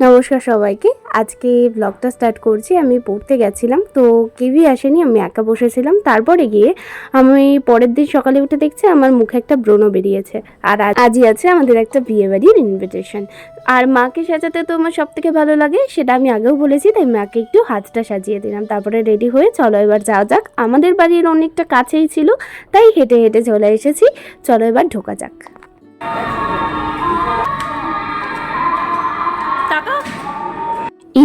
নমস্কার সবাইকে। আজকে ব্লগটা স্টার্ট করছি। আমি পড়তে গেছিলাম, তো কেউই আসেনি, আমি একা বসেছিলাম। তারপরে গিয়ে আমি পরের দিন সকালে উঠে দেখছি আমার মুখে একটা ব্রণ বেরিয়েছে। আর আজ- আজই আছে আমাদের একটা বিয়ে বাড়ির ইনভিটেশন আর মাকে সাজাতে তো আমার সব থেকে ভালো লাগে, সেটা আমি আগেও বলেছি, তাই মাকে একটু হাতটা সাজিয়ে দিলাম। তারপরে রেডি হয়ে চলো এবার যাওয়া যাক। আমাদের বাড়ির অনেকটা কাছেই ছিল, তাই হেঁটে হেঁটে চলে এসেছি। চলো এবার ঢোকা যাক।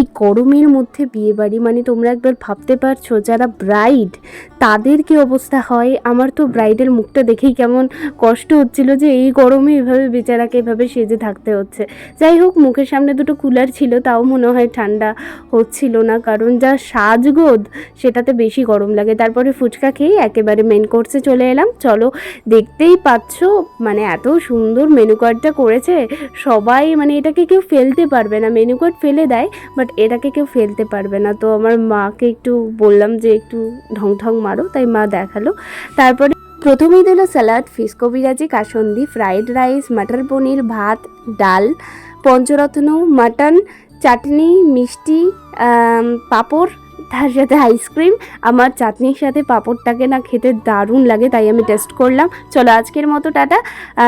এই গরমের মধ্যে বিয়ে বাড়ি মানে তোমরা একবার ভাবতে পারছ, যারা ব্রাইড তাদের কি অবস্থা হয়। আমার তো ব্রাইডের মুখটা দেখেই কেমন কষ্ট হচ্ছিল যে এই গরমে এভাবে বেচারাকে এভাবে সেজে থাকতে হচ্ছে। যাই হোক, মুখের সামনে দুটো কুলার ছিল, তাও মনে হয় ঠান্ডা হচ্ছিল না, কারণ যা সাজগোদ সেটাতে বেশি গরম লাগে। তারপরে ফুচকা খেয়ে একেবারে মেন কোর্সে চলে এলাম। চলো, দেখতেই পাচ্ছ মানে এত সুন্দর মেনু কার্ডটা করেছে। সবাই মানে এটাকে কেউ ফেলতে পারবে না। মেনু কার্ড ফেলে দেয় বাট এটাকে কেউ ফেলতে পারবে না। তো আমার মাকে একটু বললাম যে একটু ঢং ঢং মারো, তাই মা দেখাল। তারপরে প্রথমেই দিল salad fish kabiraji kasundi, fried rice, matar paneer, ভাত, ডাল, পঞ্চরত্ন, মাটন, চাটনি, মিষ্টি পাঁপড় তার সাথে আইসক্রিম আমার চাটনির সাথে পাঁপড়টাকে না খেতে দারুণ লাগে তাই আমি টেস্ট করলাম। চলো আজকের মতো টাটা।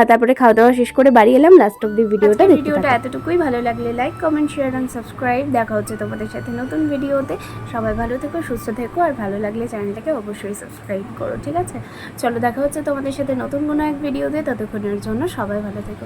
তারপরে খাওয়া দাওয়া শেষ করে বাড়ি এলাম। লাস্ট অব দি ভিডিওটা ভিডিওটা এতটুকুই। ভালো লাগলে like comment share and subscribe দেখা হচ্ছে তোমাদের সাথে নতুন ভিডিওতে। সবাই ভালো থেকো সুস্থ থেকো আর ভালো লাগলে চ্যানেলটাকে অবশ্যই সাবস্ক্রাইব করো ঠিক আছে? চলো দেখা হচ্ছে তোমাদের সাথে নতুন কোনো এক ভিডিওতে। ততক্ষণের জন্য সবাই ভালো থেকো।